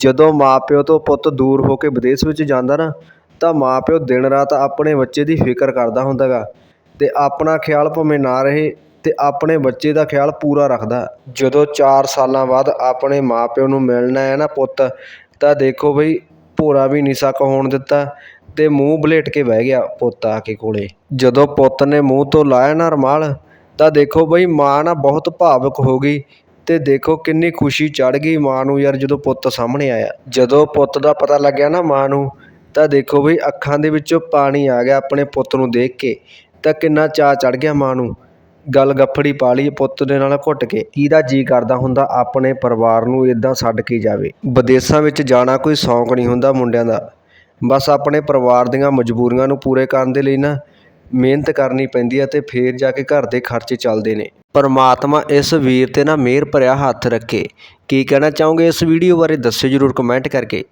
ਜਦੋਂ ਮਾਂ ਪਿਓ ਤੋਂ ਪੁੱਤ ਦੂਰ ਹੋ ਕੇ ਵਿਦੇਸ਼ ਵਿੱਚ ਜਾਂਦਾ ਨਾ, ਤਾਂ ਮਾਂ ਪਿਓ ਦਿਨ ਰਾਤ ਆਪਣੇ ਬੱਚੇ ਦੀ ਫਿਕਰ ਕਰਦਾ ਹੁੰਦਾ ਗਾ ਅਤੇ ਆਪਣਾ ਖਿਆਲ ਭਾਵੇਂ ਨਾ ਰਹੇ ਅਤੇ ਆਪਣੇ ਬੱਚੇ ਦਾ ਖਿਆਲ ਪੂਰਾ ਰੱਖਦਾ। ਜਦੋਂ ਚਾਰ ਸਾਲਾਂ ਬਾਅਦ ਆਪਣੇ ਮਾਂ ਪਿਓ ਨੂੰ ਮਿਲਣਾ ਹੈ ਨਾ ਪੁੱਤ, ਤਾਂ ਦੇਖੋ ਬਈ, ਭੋਰਾ ਵੀ ਨਹੀਂ ਸੱਕ ਹੋਣ ਦਿੱਤਾ ਅਤੇ ਮੂੰਹ ਬਲੇਟ ਕੇ ਬਹਿ ਗਿਆ ਪੁੱਤ ਆ ਕੇ ਕੋਲ। ਜਦੋਂ ਪੁੱਤ ਨੇ ਮੂੰਹ ਤੋਂ ਲਾਇਆ ਨਾ ਰੁਮਾਲ, ਤਾਂ ਦੇਖੋ ਬਈ ਮਾਂ ਨਾ ਬਹੁਤ ਭਾਵੁਕ ਹੋ ਗਈ ਅਤੇ ਦੇਖੋ ਕਿੰਨੀ ਖੁਸ਼ੀ ਚੜ੍ਹ ਗਈ ਮਾਂ ਨੂੰ ਯਾਰ ਜਦੋਂ ਪੁੱਤ ਸਾਹਮਣੇ ਆਇਆ। ਜਦੋਂ ਪੁੱਤ ਦਾ ਪਤਾ ਲੱਗਿਆ ਨਾ ਮਾਂ ਨੂੰ, ਤਾਂ ਦੇਖੋ ਬਈ ਅੱਖਾਂ ਦੇ ਵਿੱਚੋਂ ਪਾਣੀ ਆ ਗਿਆ ਆਪਣੇ ਪੁੱਤ ਨੂੰ ਦੇਖ ਕੇ। ਤਾਂ ਕਿੰਨਾ ਚਾਅ ਚੜ੍ਹ ਗਿਆ ਮਾਂ ਨੂੰ। ਗਲ ਗੱਫੜੀ ਪਾ ਲਈ, ਪੁੱਤ ਦੇ ਨਾਲ ਘੁੱਟ ਕੇ। ਕਿਹਦਾ ਜੀ ਕਰਦਾ ਹੁੰਦਾ ਆਪਣੇ ਪਰਿਵਾਰ ਨੂੰ ਇੱਦਾਂ ਛੱਡ ਕੇ ਜਾਵੇ। ਵਿਦੇਸ਼ਾਂ ਵਿੱਚ ਜਾਣਾ ਕੋਈ ਸ਼ੌਂਕ ਨਹੀਂ ਹੁੰਦਾ ਮੁੰਡਿਆਂ ਦਾ। ਬਸ ਆਪਣੇ ਪਰਿਵਾਰ ਦੀਆਂ ਮਜਬੂਰੀਆਂ ਨੂੰ ਪੂਰੇ ਕਰਨ ਦੇ ਲਈ ਨਾ ਮਿਹਨਤ ਕਰਨੀ ਪੈਂਦੀ ਹੈ ਅਤੇ ਫਿਰ ਜਾ ਕੇ ਘਰ ਦੇ ਖਰਚੇ ਚੱਲਦੇ ਨੇ। ਪਰਮਾਤਮਾ ਇਸ ਵੀਰ ਤੇ ਨਾ ਮਿਹਰ ਭਰਿਆ ਹੱਥ ਰੱਖੇ। ਕੀ ਕਹਿਣਾ ਚਾਹੋਗੇ ਇਸ ਵੀਡੀਓ ਬਾਰੇ, ਦੱਸਿਓ ਜ਼ਰੂਰ ਕਮੈਂਟ ਕਰਕੇ।